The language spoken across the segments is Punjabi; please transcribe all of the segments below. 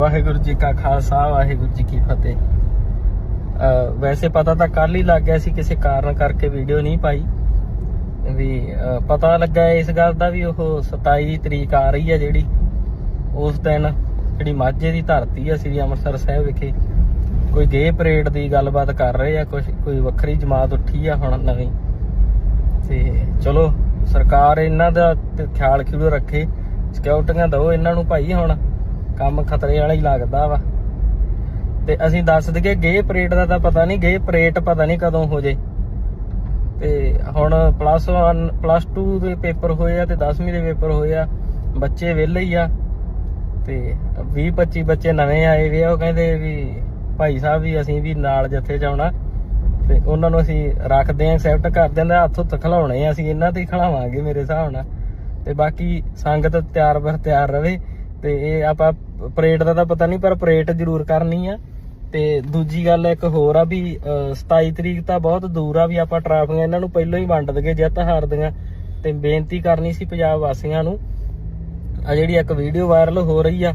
ਵਾਹਿਗੁਰੂ ਜੀ ਕਾ ਖਾਲਸਾ, ਵਾਹਿਗੁਰੂ ਜੀ ਕੀ ਫਤਿਹ। ਵੈਸੇ ਪਤਾ ਤਾਂ ਕੱਲ ਹੀ ਲੱਗ ਗਿਆ ਸੀ, ਕਿਸੇ ਕਾਰਨ ਕਰਕੇ ਵੀਡੀਓ ਨਹੀਂ ਪਾਈ। ਵੀ ਪਤਾ ਲੱਗਾ ਇਸ ਗੱਲ ਦਾ ਵੀ ਉਹ 27 ਤਰੀਕ ਆ ਰਹੀ ਹੈ ਜਿਹੜੀ। ਉਸ ਦਿਨ ਜਿਹੜੀ ਮਾਝੇ ਦੀ ਧਰਤੀ ਆ ਸ੍ਰੀ ਅੰਮ੍ਰਿਤਸਰ ਸਾਹਿਬ ਵਿਖੇ ਕੋਈ ਗੇ ਪਰੇਡ ਦੀ ਗੱਲਬਾਤ ਕਰ ਰਹੇ ਆ ਕੁਝ ਕੋਈ ਵੱਖਰੀ ਜਮਾਤ ਉੱਠੀ ਆ ਹੁਣ ਨਵੀਂ। ਤੇ ਚਲੋ, ਸਰਕਾਰ ਇਹਨਾਂ ਦਾ ਖਿਆਲ ਖਿਲੂ ਰੱਖੇ, ਸਿਕਿਉਰਟੀਆਂ ਦਿਓ, ਇਹਨਾਂ ਨੂੰ ਭਾਈ ਹੁਣ। ਕੰਮ ਖਤਰੇ ਵਾਲਾ ਹੀ ਲੱਗਦਾ ਵਾ। ਤੇ ਅਸੀਂ ਦੱਸ ਦਈਏ ਗੇ ਪਰੇਡ ਦਾ ਤਾਂ ਪਤਾ ਨਹੀਂ ਗੇ ਪਰੇਡ ਪਤਾ ਨਹੀਂ ਕਦੋਂ ਹੋ ਜੇ। ਤੇ ਹੁਣ ਪਲੱਸ 1 ਪਲੱਸ 2 ਦੇ ਪੇਪਰ ਹੋਏ ਆ ਤੇ 10ਵੀਂ ਦੇ ਪੇਪਰ ਹੋਏ ਆ। ਬੱਚੇ ਵਿਹਲੇ ਹੀ ਆ। ਤੇ 20 25 ਬੱਚੇ ਨਵੇਂ ਆਏ ਵੇ ਆ, ਉਹ ਕਹਿੰਦੇ ਵੀ ਭਾਈ ਸਾਹਿਬ ਵੀ ਅਸੀਂ ਵੀ ਨਾਲ ਜੱਥੇ ਜਾਉਣਾ। ਤੇ ਉਹਨਾਂ ਨੂੰ ਅਸੀਂ ਰੱਖਦੇ ਆਂ ਐਕਸੈਪਟ ਕਰਦੇ ਆਂ ਹੱਥੋਂ ਤਖਲਾਉਣੇ ਆ, ਅਸੀਂ ਇਹਨਾਂ ਤੇ ਹੀ ਖਿਲਾਵਾਂਗੇ ਮੇਰੇ ਹਿਸਾਬ ਨਾਲ। ਤੇ ਬਾਕੀ ਸੰਗਤ ਤਿਆਰ ਬਰ ਤਿਆਰ ਰਵੇ। ਤੇ ਇਹ ਆਪਾਂ ਪਰੇਡ ਦਾ ਤਾਂ ਪਤਾ ਨਹੀਂ, ਪਰ ਪਰੇਡ ਜ਼ਰੂਰ ਕਰਨੀ ਆ। ਤੇ ਦੂਜੀ ਗੱਲ ਇੱਕ ਹੋਰ ਆ ਵੀ 27 ਤਰੀਕ ਤਾਂ ਬਹੁਤ ਦੂਰ ਆ ਵੀ ਆਪਾਂ ਟਰਾਫੀਆਂ ਇਹਨਾਂ ਨੂੰ ਪਹਿਲਾਂ ਹੀ ਵੰਡ ਦਗੇ ਜਿੱਤ ਹਾਰ ਦੀਆਂ। ਤੇ ਬੇਨਤੀ ਕਰਨੀ ਸੀ ਪੰਜਾਬ ਵਾਸੀਆਂ ਨੂੰ, ਆ ਜਿਹੜੀ ਇੱਕ ਵੀਡੀਓ ਵਾਇਰਲ ਹੋ ਰਹੀ ਆ,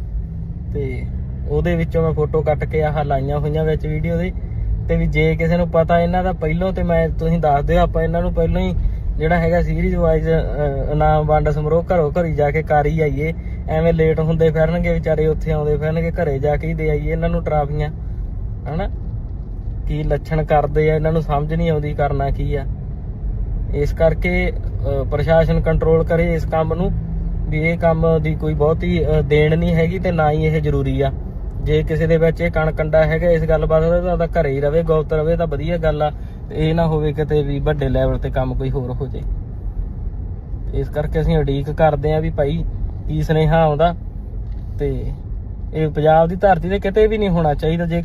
ਤੇ ਉਹਦੇ ਵਿੱਚੋਂ ਮੈਂ ਫੋਟੋ ਕੱਟ ਕੇ ਆਹ ਲਾਈਆਂ ਹੋਈਆਂ ਵਿੱਚ ਵੀਡੀਓ ਦੇ। ਤੇ ਵੀ ਜੇ ਕਿਸੇ ਨੂੰ ਪਤਾ ਇਹਨਾਂ ਦਾ ਪਹਿਲਾਂ, ਤੇ ਮੈਂ ਤੁਸੀਂ ਦੱਸ ਦਿਓ, ਆਪਾਂ ਇਹਨਾਂ ਨੂੰ ਪਹਿਲਾਂ ਹੀ ਜਿਹੜਾ ਹੈਗਾ ਸੀਰੀਜ਼ ਵਾਈਜ਼ ਇਨਾਮ ਵੰਡ ਸਮਰੋਹ ਘਰੋਂ ਘਰੀ ਜਾ ਕੇ ਕਰ ਹੀ ਆਈਏ। ਐਵੇਂ ਲੇਟ ਹੁੰਦੇ ਫਿਰਨਗੇ ਵਿਚਾਰੇ ਉੱਥੇ ਆਉਂਦੇ ਫਿਰਨਗੇ ਘਰੇ ਜਾ ਕੇ ਹੀ ਦੇ ਆਈਏ ਇਹਨਾਂ ਨੂੰ ਟਰਾਫੀਆਂ। ਹਨਾ? ਕੀ ਲੱਛਣ ਕਰਦੇ ਆ ਇਹਨਾਂ ਨੂੰ ਸਮਝ ਨਹੀਂ ਆਉਂਦੀ ਕਰਨਾ ਕੀ ਆ। ਇਸ ਕਰਕੇ ਪ੍ਰਸ਼ਾਸਨ ਕੰਟਰੋਲ ਕਰੇ ਇਸ ਕੰਮ ਨੂੰ ਵੀ ਇਹ ਕੰਮ ਦੀ ਕੋਈ ਬਹੁਤੀ ਅਹ, ਦੇਣ ਨਹੀਂ ਹੈਗੀ ਤੇ ਨਾ ਹੀ ਇਹ ਜ਼ਰੂਰੀ ਆ। ਜੇ ਕਿਸੇ ਦੇ ਵਿੱਚ ਇਹ ਕਣ ਹੈਗਾ, ਇਸ ਗੱਲਬਾਤ ਦਾ ਤਾਂ ਘਰੇ ਹੀ ਰਵੇ ਗੌਤ ਰਵੇ ਤਾਂ ਵਧੀਆ ਗੱਲ ਆ। ਤੇ ਇਹ ਨਾ ਹੋਵੇ ਕਿਤੇ ਵੀ ਵੱਡੇ ਲੈਵਲ ਤੇ ਕੰਮ ਕੋਈ ਹੋਰ ਹੋ ਜੇ। ਇਸ ਕਰਕੇ ਅਸੀਂ ਉਡੀਕ ਕਰਦੇ ਆਂ ਵੀ ਭਾਈ, ਕੀ ਸੁਨੇਹਾ ਆਉਂਦਾ? ਤੇ ਇਹ ਪੰਜਾਬ ਦੀ ਧਰਤੀ ਤੇ ਕਿਤੇ ਵੀ ਨਹੀਂ ਹੋਣਾ ਚਾਹੀਦਾ, ਜੇ